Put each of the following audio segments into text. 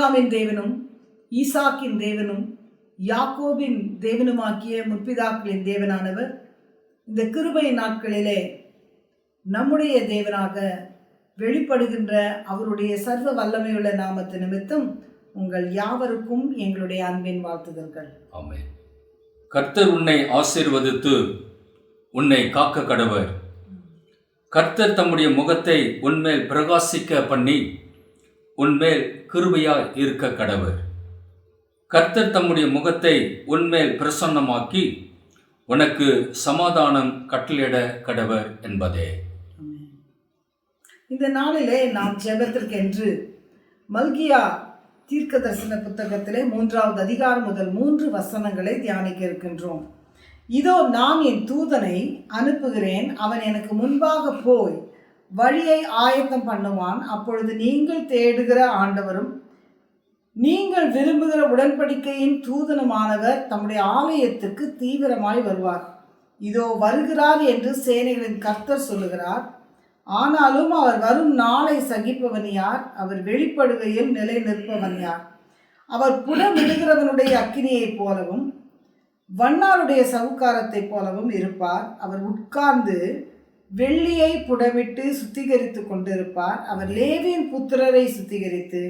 ஆபிரகாமின் தேவனும் ஈசாக்கின் தேவனும் யாக்கோபின் தேவனுமாக்கிய முற்பிதாக்களின் தேவனானவர் இந்த கிருபை நாட்களிலே நம்முடைய தேவனாக வெளிப்படுகின்ற அவருடைய சர்வ வல்லமையுள்ள நாமத்து நிமித்தம் உங்கள் யாவருக்கும் எங்களுடைய அன்பின் வாழ்த்துதல்கள். ஆமென். கர்த்தர் உன்னை ஆசீர்வதித்து உன்னை காக்க கடவர். கர்த்தர் தம்முடைய முகத்தை உன்மேல் பிரகாசிக்க பண்ணி உன்மேல் கிருபையாய் இருக்க கடவர் கர்த்தர் தம்முடைய முகத்தை உன்மேல் பிரசன்னமாக்கி உனக்கு சமாதானம் கட்டளையிட கடவர் என்பதே. இந்த நாளிலே நாம் ஜெபத்திற்கென்று மல்கியா தீர்க்க தரிசன புத்தகத்திலே மூன்றாவது அதிகாரம் முதல் மூன்று வசனங்களை தியானிக்க இருக்கின்றோம். இதோ நான் என் தூதனை அனுப்புகிறேன். அவன் எனக்கு முன்பாக போய் வழியை ஆயத்தம் பண்ணுவான். அப்பொழுது நீங்கள் தேடுகிற ஆண்டவரும் நீங்கள் விரும்புகிற உடன்படிக்கையின் தூதனுமானவர் தம்முடைய ஆலயத்துக்கு தீவிரமாய் வருவார். இதோ வருகிறார் என்று சேனைகளின் கர்த்தர் சொல்லுகிறார். ஆனாலும் அவர் வரும் நாளை சகிப்பவன் யார்? அவர் வெளிப்படுகையில் நிலை நிற்பவன் யார்? அவர் புலமிடுகிறவனுடைய அக்கினியைப் போலவும் வண்ணாருடைய சவுக்காரத்தைப் போலவும் இருப்பார். அவர் உட்கார்ந்து வெள்ளியை புடமிட்டு சுத்திகரித்து கொண்டிருப்பார். அவர் லேவியின் புத்திரரை சுத்திகரித்து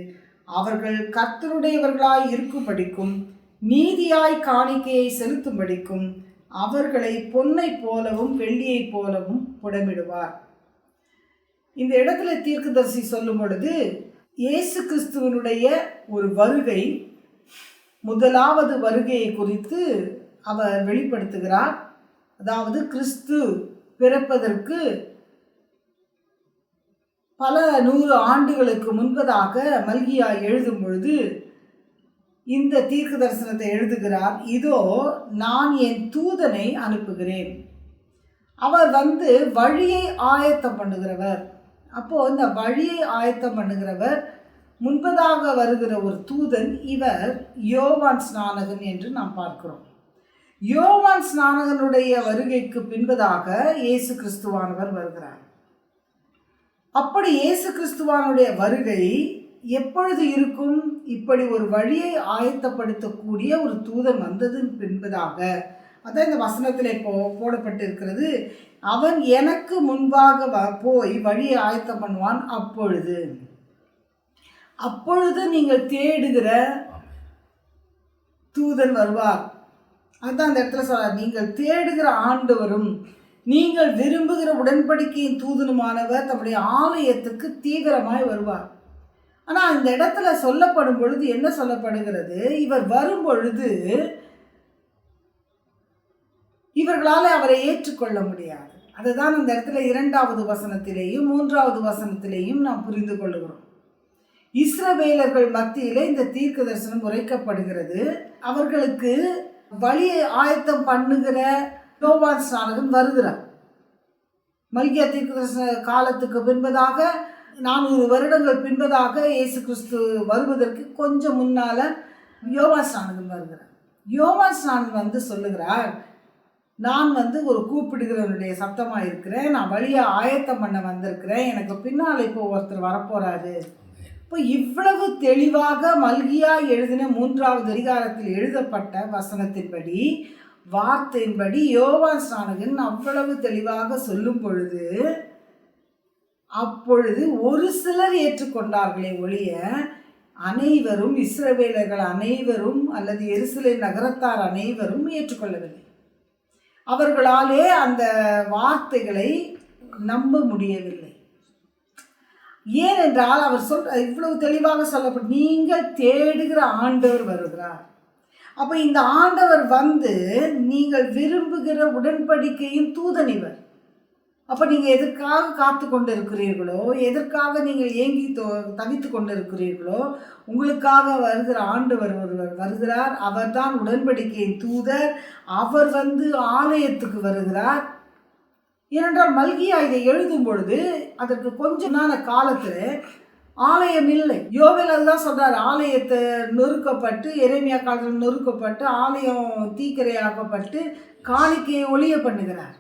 அவர்கள் கர்த்தருடையவர்களாய் இருக்கும்படிக்கும் நீதியாய் காணிக்கையை செலுத்தும்படிக்கும் அவர்களை பொன்னைப் போலவும் வெள்ளியைப் போலவும் புடமிடுவார். இந்த இடத்துல தீர்க்கதரிசி சொல்லும் பொழுது இயேசு கிறிஸ்துவனுடைய ஒரு வருகை முதலாவது வருகையை குறித்து அவர் வெளிப்படுத்துகிறார். அதாவது கிறிஸ்து பிறப்பதற்கு பல நூறு ஆண்டுகளுக்கு முன்பதாக மல்கியா எழுதும் பொழுது இந்த தீர்க்க தரிசனத்தை எழுதுகிறார் இதோ நான் என் தூதனை அனுப்புகிறேன். அவர் வந்து வழியை ஆயத்தம் பண்ணுகிறவர். அப்போ இந்த வழியை ஆயத்தம் பண்ணுகிறவர் முன்பதாக வருகிற ஒரு தூதன் இவர் யோவான் ஸ்நானகன் என்று நாம் பார்க்கிறோம். யோவான் ஸ்நானகனுடைய வருகைக்கு பின்பதாக இயேசு கிறிஸ்துவானவர் வருகிறார். அப்படி இயேசு கிறிஸ்துவானுடைய வருகை எப்பொழுது இருக்கும்? இப்படி ஒரு வழியை ஆயத்தப்படுத்தக்கூடிய ஒரு தூதன் வந்ததன் பின்பதாக. அதான் இந்த வசனத்தில் இப்போ போடப்பட்டிருக்கிறது. அவன் எனக்கு முன்பாக வ போய் வழியை ஆயத்தம் பண்ணுவான் அப்பொழுது. அப்பொழுது நீங்கள் தேடுகிற தூதன் வருவார். அதுதான் அந்த இடத்துல சொல்ல நீங்கள் தேடுகிற ஆண்டவரும் நீங்கள் விரும்புகிற உடன்படிக்கையின் தூதனுமானவர் தம்முடைய ஆலயத்துக்கு தீவிரமாய் வருவார். ஆனால் இந்த இடத்துல சொல்லப்படும் பொழுது என்ன சொல்லப்படுகிறது? இவர் வரும் பொழுது இவர்களால் அவரை ஏற்றுக்கொள்ள முடியாது. அதுதான் அந்த இடத்துல இரண்டாவது வசனத்திலேயும் மூன்றாவது வசனத்திலேயும் நாம் புரிந்து கொள்ளுகிறோம் இஸ்ரவேலர்கள் மத்தியிலே இந்த தீர்க்க தரிசனம் உரைக்கப்படுகிறது. அவர்களுக்கு வழியை ஆயத்தம் பண்ணுகிற யோவான் ஸ்நானகன் வருகிறார் மல்கியா தீர்க்கதரிசன காலத்துக்கு பின்பதாக நானூறு வருடங்கள் பின்பதாக இயேசு கிறிஸ்து வருவதற்கு கொஞ்சம் முன்னால் யோவான் ஸ்நானகன் வருகிறார் யோவான் ஸ்நானகன் வந்து சொல்லுகிறார் நான் வந்து ஒரு கூப்பிடுகிறவனுடைய சத்தமாக இருக்கிறேன் நான் வழியை ஆயத்தம் பண்ண வந்திருக்கிறேன். எனக்கு பின்னால் இப்போ ஒருத்தர் வரப்போகிறாரு இப்போ இவ்வளவு தெளிவாக மல்கியா எழுதின மூன்றாவது அதிகாரத்தில் எழுதப்பட்ட வசனத்தின்படி வார்த்தையின்படி யோவான் ஸ்நானகன் அவ்வளவு தெளிவாக சொல்லும் பொழுது அப்பொழுது ஒரு சிலர் ஏற்றுக்கொண்டார்களே ஒழிய அனைவரும் இஸ்ரவேலர்கள் அனைவரும் அல்லது எருசலே நகரத்தார் அனைவரும் ஏற்றுக்கொள்ளவில்லை. அவர்களாலே அந்த வார்த்தைகளை நம்ப முடியவில்லை. ஏனென்றால் அவர் சொல் இவ்வளவு தெளிவாக சொல்லப்படும் நீங்கள் தேடுகிற ஆண்டவர் வருகிறார். அப்போ இந்த ஆண்டவர் வந்து நீங்கள் விரும்புகிற உடன்படிக்கையின் தூதனிவர் அப்போ நீங்கள் எதற்காக காத்து கொண்டு இருக்கிறீர்களோ எதற்காக நீங்கள் ஏங்கி தவித்து கொண்டு இருக்கிறீர்களோ உங்களுக்காக வருகிற ஆண்டவர் ஒருவர் வருகிறார். அவர்தான் உடன்படிக்கையின் தூதர். அவர் வந்து ஆலயத்துக்கு வருகிறார். ஏனென்றால் மல்கியா இதை எழுதும் பொழுது அதற்கு கொஞ்ச நாள காலத்தில் ஆலயம் இல்லை. யோவேல் அதுதான் சொல்றாரு ஆலயத்தை நொறுக்கப்பட்டு எரேமியா காலத்தில் நொறுக்கப்பட்டு ஆலயம் தீக்கிரையாக்கப்பட்டு காணிக்கையை ஒளிய பண்ணுகிறார்.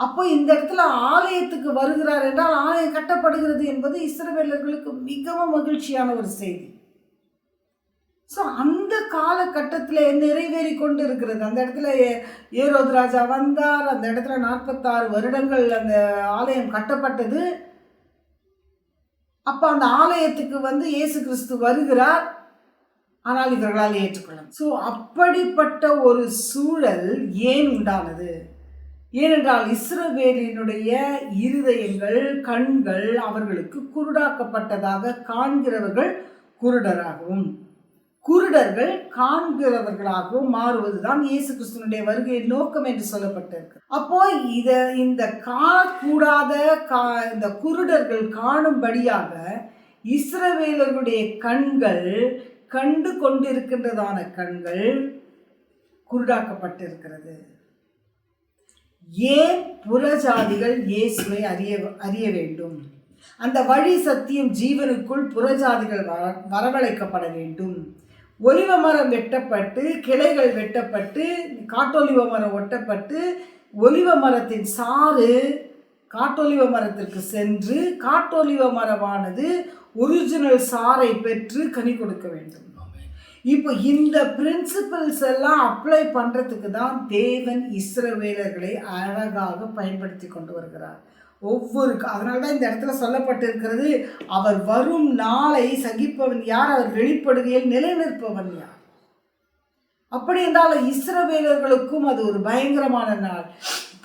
அப்போ இந்த இடத்துல ஆலயத்துக்கு வருகிறார் என்றால் ஆலயம் கட்டப்படுகிறது என்பது இஸ்ரவேலர்களுக்கு மிகவும் மகிழ்ச்சியான ஒரு செய்தி. ஸோ அந்த காலகட்டத்தில் நிறைவேறி கொண்டு இருக்கிறது அந்த இடத்துல ஏ- ராஜா வந்தார். அந்த இடத்துல நாற்பத்தாறு வருடங்கள் அந்த ஆலயம் கட்டப்பட்டது. அப்போ அந்த ஆலயத்துக்கு வந்து இயேசு கிறிஸ்து வருகிறார். ஆனால் இவர்களால் ஏற்றுக்கொள்ளும் ஸோ அப்படிப்பட்ட ஒரு சூழல் ஏன் உண்டானது? ஏனென்றால் இஸ்ரவேலினுடைய இருதயங்கள் கண்கள் அவர்களுக்கு குருடாக்கப்பட்டதாக காண்கிறவர்கள் குருடராகவும் குருடர்கள் காண்கிறவர்களாகவும் மாறுவதுதான் இயேசு கிறிஸ்துவனுடைய வருகையின் நோக்கம் என்று சொல்லப்பட்டிருக்கு. அப்போ இத இந்த காணக்கூடாத கா இந்த குருடர்கள் காணும்படியாக இஸ்ரவேலர்களுடைய கண்கள் கண்டு கொண்டிருக்கின்றதான கண்கள் குருடாக்கப்பட்டிருக்கிறது. ஏன் புறஜாதிகள் இயேசுவை அறிய அறிய வேண்டும்? அந்த வழி சத்தியம் ஜீவனுக்குள் புறஜாதிகள் வர வரவழைக்கப்பட வேண்டும். ஒலிவ மரம் வெட்டப்பட்டு கிளைகள் வெட்டப்பட்டு காட்டொலிவ மரம் ஒட்டப்பட்டு ஒலிவ மரத்தின் சாறு காட்டொலிவ மரத்திற்கு சென்று காட்டொலிவ மரமானது ஒரிஜினல் சாறை பெற்று கனி கொடுக்க வேண்டும். இப்போ இந்த பிரின்சிபல்ஸ் எல்லாம் அப்ளை பண்ணுறதுக்கு தான் தேவன் இஸ்ரவேலர்களை அழகாக பயன்படுத்தி கொண்டு வருகிறார் ஒவ்வொரு அதனால தான் இந்த இடத்துல சொல்லப்பட்டிருக்கிறது அவர் வரும் நாளை சகிப்பவன் யார்? அவர் வெளிப்படுகையில் நிலைநிற்பவன் யார்? அப்படி என்றால் இஸ்ரவேலர்களுக்கும் அது ஒரு பயங்கரமான நாள்.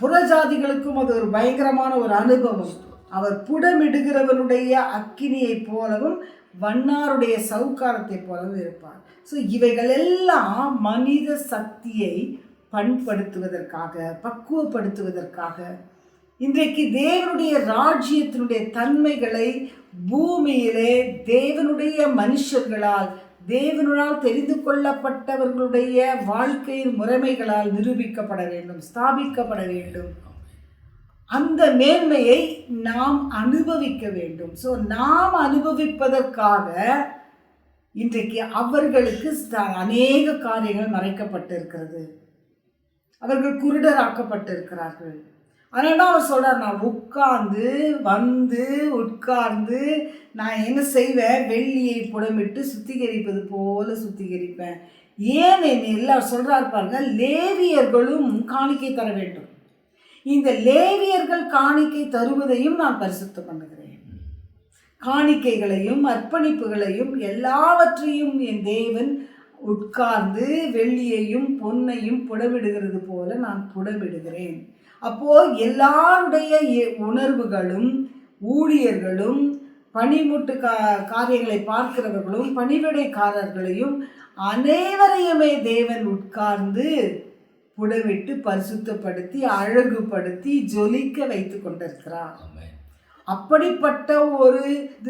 புறஜாதிகளுக்கும் அது ஒரு பயங்கரமான ஒரு அனுபவம். அவர் புடமிடுகிறவனுடைய அக்கினியைப் போலவும் வண்ணாருடைய சவுக்காரத்தைப் போலவும் இருப்பார். ஸோ இவைகள் எல்லாம் மனித சக்தியை பண்படுத்துவதற்காக பக்குவப்படுத்துவதற்காக இன்றைக்கு தேவனுடைய ராஜ்யத்தினுடைய தன்மைகளை பூமியிலே தேவனுடைய மனுஷர்களால் தேவனால் தெரிந்து கொள்ளப்பட்டவர்களுடைய வாழ்க்கையின் முறைமைகளால் நிரூபிக்கப்பட வேண்டும் ஸ்தாபிக்கப்பட வேண்டும். அந்த மேன்மையை நாம் அனுபவிக்க வேண்டும். ஸோ நாம் அனுபவிப்பதற்காக இன்றைக்கு அவர்களுக்கு அநேக காரியங்கள் மறைக்கப்பட்டிருக்கிறது. அவர்கள் குருடராக்கப்பட்டிருக்கிறார்கள். அதனால தான் அவர் சொல்கிறார் நான் உட்கார்ந்து வந்து உட்கார்ந்து நான் என்ன செய்வேன்? வெள்ளியை புடமிட்டு சுத்திகரிப்பது போல சுத்திகரிப்பேன். ஏன் என்ன அவர் சொல்கிறார் பாருங்க லேவியர்களும் காணிக்கை தர வேண்டும். இந்த லேவியர்கள் காணிக்கை தருவதையும் நான் பரிசுத்தம் பண்ணுகிறேன். காணிக்கைகளையும் அர்ப்பணிப்புகளையும் எல்லாவற்றையும் என் தேவன் உட்கார்ந்து வெள்ளியையும் பொன்னையும் புடமிடுகிறது போல நான் புடமிடுகிறேன். அப்போ எல்லாருடைய உணர்வுகளும் ஊழியர்களும் பணிமுட்டு கா காரியங்களை பார்க்கிறவர்களும் பணிவிடைக்காரர்களையும் அனைவரையுமே தேவன் உட்கார்ந்து புடமிட்டு பரிசுத்தப்படுத்தி அழகுபடுத்தி ஜொலிக்க வைத்து கொண்டிருக்கிறார். அப்படிப்பட்ட ஒரு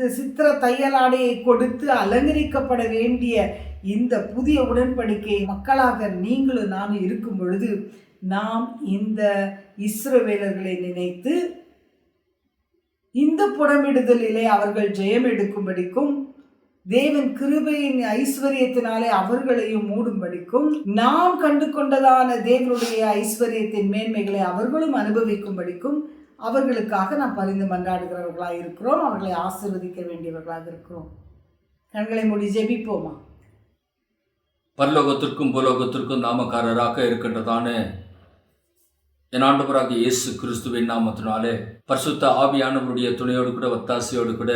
சித்திர தையலாடையை கொடுத்து அலங்கரிக்கப்பட வேண்டிய இந்த புதிய உடன்படிக்கை மக்களாக நீங்களும் நானும் இருக்கும் பொழுது நாம் இந்த இஸ்ரவேலர்களை நினைத்து இந்த புடமிடுதலிலே அவர்கள் ஜெயம் எடுக்கும்படிக்கும் தேவன் கிருபையின் ஐஸ்வர்யத்தினாலே அவர்களையும் மூடும்படிக்கும் நாம் கண்டு கொண்டதான தேவனுடைய ஐஸ்வர்யத்தின் மேன்மைகளை அவர்களும் அனுபவிக்கும்படிக்கும் அவர்களுக்காக நாம் பரிந்து மன்றாடுகிறவர்களாக இருக்கிறோம் அவர்களை ஆசிர்வதிக்க வேண்டியவர்களாக இருக்கிறோம். கண்களை மூடி ஜெபிப்போமா? பரலோகத்திற்கும் புலோகத்திற்கும் நாமக்காரராக இருக்கின்றதான என் ஆண்டவராக இயேசு கிறிஸ்துவின் நாமத்தினாலே பரிசுத்த ஆவியானவருடைய துணையோடு கூட ஒத்தாசையோடு கூட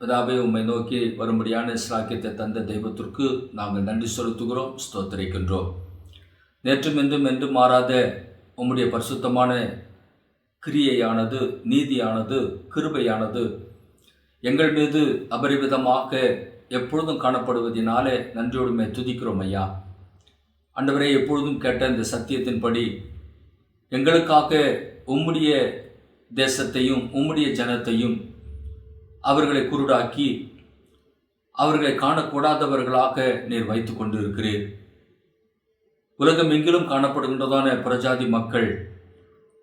பிதாவே உம்மை நோக்கி வரும்படியான சாக்கியத்தை தந்த தெய்வத்திற்கு நாங்கள் நன்றி செலுத்துகிறோம் ஸ்தோத்தரிக்கின்றோம். நேற்றும் என்றும் என்றும் மாறாத உம்முடைய பரிசுத்தமான கிரியையானது நீதியானது கிருபையானது எங்கள் மீது அபரிவிதமாக எப்பொழுதும் காணப்படுவதினாலே நன்றியோடுமே துதிக்கிறோம் ஐயா. ஆண்டவரே எப்பொழுதும் கேட்ட இந்த சத்தியத்தின்படி எங்களுக்காக உம்முடைய தேசத்தையும் உம்முடைய ஜனத்தையும் அவர்களை குருடாக்கி அவர்களை காணக்கூடாதவர்களாக நீர் வைத்து கொண்டிருக்கிறீர். உலகம் எங்கிலும் காணப்படுகின்றதான பிரஜாதி மக்கள்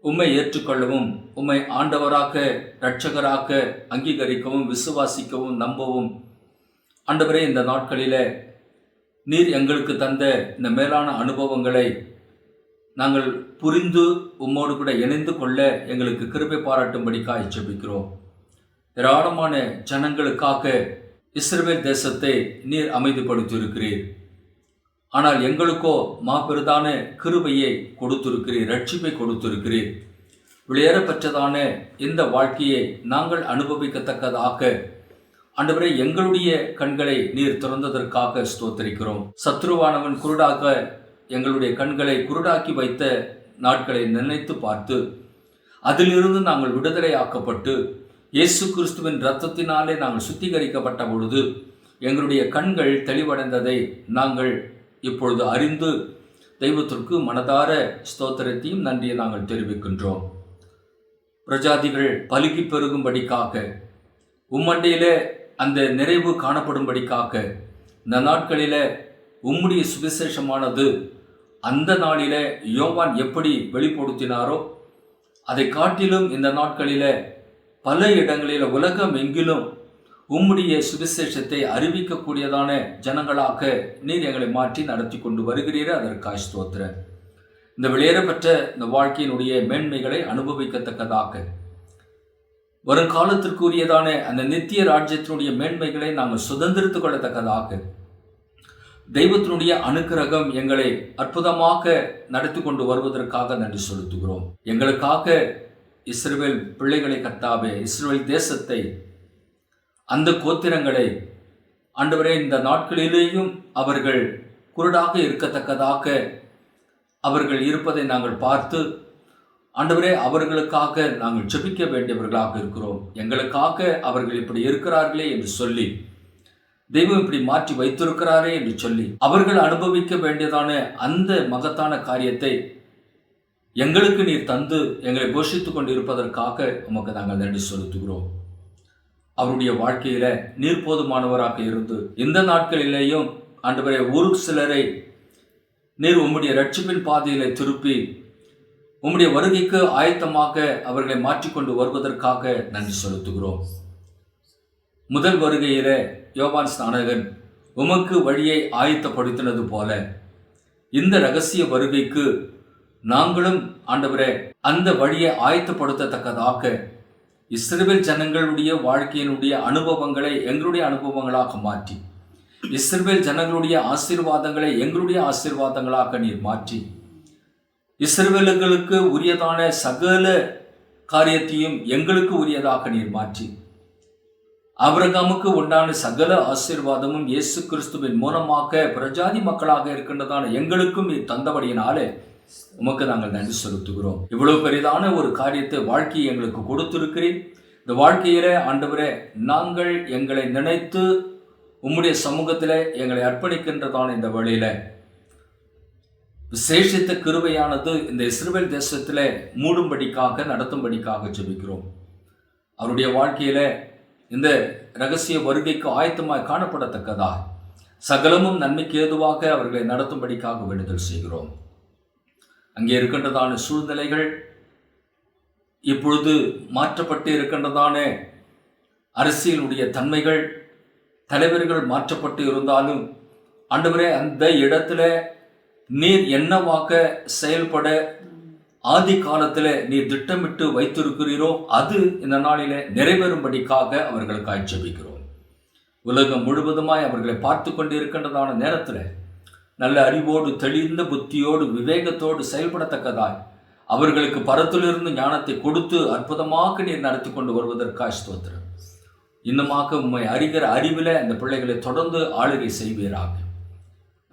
உம்மை ஏற்றுக்கொள்ளவும் உம்மை ஆண்டவராக இரட்சகராக அங்கீகரிக்கவும் விசுவாசிக்கவும் நம்பவும். ஆண்டவரே இந்த நாட்களில் நீர் எங்களுக்கு தந்த இந்த மேலான அனுபவங்களை நாங்கள் புரிந்து உம்மோடு கூட இணைந்து கொள்ள எங்களுக்கு கிருபை பாராட்டும்படிக்காய் ஜெபிக்கிறோம் ஏராளமான ஜனங்களுக்காக இஸ்ரேல் தேசத்தை நீர் அமைதிப்படுத்தியிருக்கிறீர். ஆனால் எங்களுக்கோ மாபெருதான கிருபையை கொடுத்திருக்கிறீர் ரட்சிப்பை கொடுத்திருக்கிறீர். வெளியேறப்பெற்றதான இந்த வாழ்க்கையை நாங்கள் அனுபவிக்கத்தக்கதாக அன்றுவரை எங்களுடைய கண்களை நீர் திறந்ததற்காக ஸ்தோத்தரிக்கிறோம். சத்ருவானவன் குருடாக எங்களுடைய கண்களை குருடாக்கி வைத்த நாட்களை நினைத்து பார்த்து அதிலிருந்து நாங்கள் விடுதலையாக்கப்பட்டு இயேசு கிறிஸ்துவின் இரத்தத்தினாலே நாங்கள் சுத்திகரிக்கப்பட்ட பொழுது எங்களுடைய கண்கள் தெளிவடைந்ததை நாங்கள் இப்பொழுது அறிந்து தெய்வத்திற்கு மனதார ஸ்தோத்திரத்தையும் நன்றியை நாங்கள் தெரிவிக்கின்றோம். பிரஜாதிகள் பலுகி பெருகும்படிக்காக உம்மண்டையில் அந்த நிறைவு காணப்படும்படிக்காக இந்த நாட்களில் உம்முடைய சுவிசேஷமானது அந்த நாளிலே யோவான் எப்படி வெளிப்படுத்தினாரோ அதை காட்டிலும் இந்த நாட்களிலே பல இடங்களில் உலகம் எங்கிலும் உம்முடைய சுவிசேஷத்தை அறிவிக்கக்கூடியதான ஜனங்களாக நீர் எங்களை மாற்றி நடத்தி கொண்டு வருகிறீர். அதற்காக ஸ்தோத்திர இந்த வெளியேறப்பெற்ற இந்த வாழ்க்கையினுடைய மேன்மைகளை அனுபவிக்கத்தக்கதாக. வருங்காலத்திற்குரியதான அந்த நித்திய ராஜ்யத்தினுடைய மேன்மைகளை நாங்கள் சுதந்திரித்துக் கொள்ளத்தக்கதாக. தெய்வத்தினுடைய அனுக்கிரகம் எங்களை அற்புதமாக நடத்தி கொண்டு வருவதற்காக நன்றி செலுத்துகிறோம். எங்களுக்காக இஸ்ரேல் பிள்ளைகளை கத்தாவே இஸ்ரேல் தேசத்தை அந்த கோத்திரங்களை ஆண்டவரே இந்த நாட்களிலேயும் அவர்கள் குருடாக இருக்கத்தக்கதாக அவர்கள் இருப்பதை நாங்கள் பார்த்து ஆண்டவரே அவர்களுக்காக நாங்கள் ஜெபிக்க வேண்டியவர்களாக இருக்கிறோம். எங்களுக்காக அவர்கள் இப்படி இருக்கிறார்களே என்று சொல்லி தெய்வம் இப்படி மாற்றி வைத்திருக்கிறாரே என்று சொல்லி அவர்கள் அனுபவிக்க வேண்டியதான அந்த மகத்தான காரியத்தை எங்களுக்கு நீர் தந்து எங்களை போஷித்துக் கொண்டிருப்பதற்காக உமக்கு நாங்கள் நன்றி செலுத்துகிறோம். அவருடைய வாழ்க்கையில நீர் போதுமானவராக இருந்து இந்த நாட்களிலேயும் ஆண்டவரே ஒரு சிலரை நீர் உம்முடைய ரட்சிப்பின் பாதையில திருப்பி உம்முடைய வருகைக்கு ஆயத்தமாக அவர்களை மாற்றிக்கொண்டு வருவதற்காக நன்றி செலுத்துகிறோம். முதல் வருகையில யோபான் ஸ்நானகன் உமக்கு வழியை ஆயத்தப்படுத்தினது போல. இந்த ரகசிய வருகைக்கு நாங்களும் ஆண்டவரே அந்த வழியை ஆயத்தப்படுத்தத்தக்கதாக இஸ்ரேல் ஜனங்களுடைய வாழ்க்கையினுடைய அனுபவங்களை எங்களுடைய அனுபவங்களாக மாற்றி இஸ்ரேல் ஜனங்களுடைய ஆசீர்வாதங்களை எங்களுடைய ஆசீர்வாதங்களாக நீர் மாற்றி இஸ்ரவேலுகளுக்கு உரியதான சகல காரியத்தையும் எங்களுக்கு உரியதாக நீர் மாற்றி ஆபிரகாமுக்கு உண்டான சகல ஆசீர்வாதமும் இயேசு கிறிஸ்துவின் மூலமாக பிரஜாதி மக்களாக இருக்கின்றதான எங்களுக்கும் நீர் தந்தபடியினாலே உமக்கு நாங்கள் நன்றி செலுத்துகிறோம். இவ்வளவு பெரிதான ஒரு காரியத்தை வாழ்க்கையை எங்களுக்கு கொடுத்திருக்கிறேன் இந்த வாழ்க்கையிலே ஆண்டவரே நாங்கள் எங்களை நினைத்து உம்முடைய சமூகத்தில் எங்களை அர்ப்பணிக்கின்றதான இந்த வழியில விசேஷித்த கிருவையானது இந்த இஸ்ரேல் தேசத்தில் மூடும்படிக்காக நடத்தும்படிக்காக ஜெபிக்கிறோம். அவருடைய வாழ்க்கையில இந்த ரகசிய வருகைக்கு ஆயத்தமாய் காணப்படத்தக்கதா சகலமும் நன்மைக்கு ஏதுவாக அவர்களை நடத்தும்படிக்காக வேண்டுதல் செய்கிறோம். அங்கே இருக்கின்றதான சூழ்நிலைகள் இப்பொழுது மாற்றப்பட்டு இருக்கின்றதான அரசியலுடைய தன்மைகள் தலைவர்கள் மாற்றப்பட்டு இருந்தாலும் ஆண்டவரே அந்த இடத்துல நீர் என்னவாக செயல்பட ஆதி காலத்தில் நீர் திட்டமிட்டு வைத்திருக்கிறீரோ அது இந்த நாளிலே நிறைவேறும்படிக்காக அவர்களுக்கு ஜெபிக்கிறோம் உலகம் முழுவதுமாய் அவர்களை பார்த்து கொண்டு இருக்கின்றதான நேரத்தில் நல்ல அறிவோடு தெளிந்த புத்தியோடு விவேகத்தோடு செயல்படத்தக்கதாய் அவர்களுக்கு பரத்திலிருந்து ஞானத்தை கொடுத்து அற்புதமாக நீர் நடத்தி கொண்டு வருவதற்காக ஸ்தோத்திரம். இன்னுமாக உண்மை அறிகிற அறிவில் அந்த பிள்ளைகளை தொடர்ந்து ஆளுகை செய்வீராக.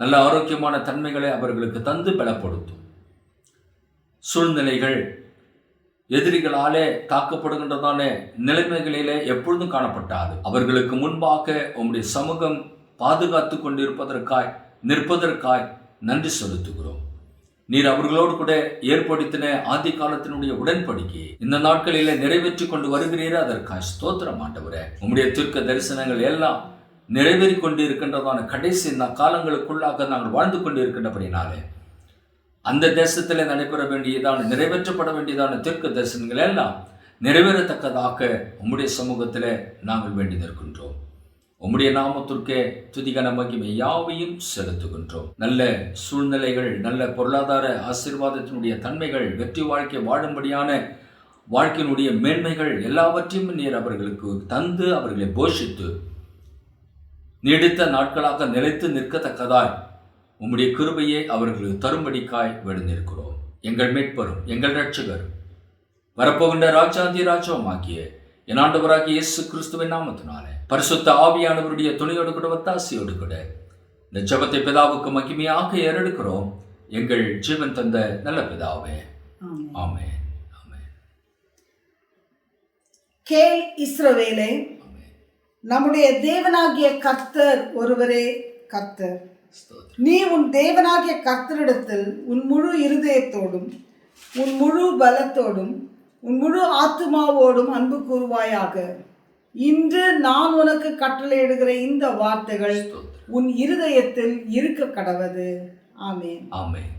நல்ல ஆரோக்கியமான தன்மைகளை அவர்களுக்கு தந்து பலப்படுத்தும். சூழ்நிலைகள் எதிரிகளாலே தாக்கப்படுகின்றதான நிலைமைகளிலே எப்பொழுதும் காணப்பட்டாது. அவர்களுக்கு முன்பாக உம்முடைய சமூகம் பாதுகாத்து கொண்டிருப்பதற்காய் நிற்பதற்காய் நன்றி செலுத்துகிறோம். நீர் அவர்களோடு கூட ஏற்படுத்தின ஆதி காலத்தினுடைய உடன்படிக்கையை இந்த நாட்களிலே நிறைவேற்றி கொண்டு வருகிறீரே அதற்காக ஸ்தோத்திரம் ஆண்டவரே. உம்முடைய தீர்க்க தரிசனங்கள் எல்லாம் நிறைவேறி கொண்டு இருக்கின்றதான கடைசி இந்த காலங்களுக்குள்ளாக நாங்கள் வாழ்ந்து கொண்டு இருக்கின்றபடினாலே அந்த தேசத்தில் நடைபெற வேண்டியதான நிறைவேற்றப்பட வேண்டியதான தீர்க்க தரிசனங்கள் எல்லாம் நிறைவேறத்தக்கதாக உம்முடைய சமூகத்தில் நாங்கள் வேண்டி நிற்கின்றோம். உம்முடைய நாமத்திற்கே துதிகன மகிமை யாவையும் செலுத்துகின்றோம். நல்ல சூழ்நிலைகள் நல்ல பொருளாதார ஆசீர்வாதத்தினுடைய தன்மைகள் வெற்றி வாழ்க்கை வாழும்படியான வாழ்க்கையினுடைய மேன்மைகள் எல்லாவற்றையும் நீர் அவர்களுக்கு தந்து அவர்களை போஷித்து நீடித்த நாட்களாக நிலைத்து நிற்கத்தக்கதாய் உம்முடைய கிருபையை அவர்களுக்கு தரும்படிக்காய் விழுந்திருக்கிறோம் எங்கள் மீட்பரும் எங்கள் ரட்சகரும் வரப்போகின்ற ராஜாதி ராஜாவுமாகிய என் ஆண்டவராகிய இயேசு கிறிஸ்துவின் நாமத்தினாலே பரிசுத்த ஆவியானவருடைய துணையோடு கூட ஒத்தாசையோடு கூட இந்த ஜெபத்தை பிதாவுக்கு மகிமையாக ஏறெடுக்கிறோம். எங்கள் ஜீவன் தந்த நல்ல பிதாவே. ஆமென். ஆமென். கேள் இஸ்ரவேலே நம்முடைய தேவனாகிய கர்த்தர் ஒருவரே கர்த்தர். நீ உன் தேவனாகிய கர்த்தரிடத்தில் உன் முழு இருதயத்தோடும் உன் முழு பலத்தோடும் உன் முழு ஆத்துமாவோடும் அன்பு கூறுவாயாக. இன்று நான் உனக்கு கட்டளையிடுகிற இந்த வார்த்தைகள். உன் இருதயத்தில் இருக்க கடவது. ஆமென். ஆமென்.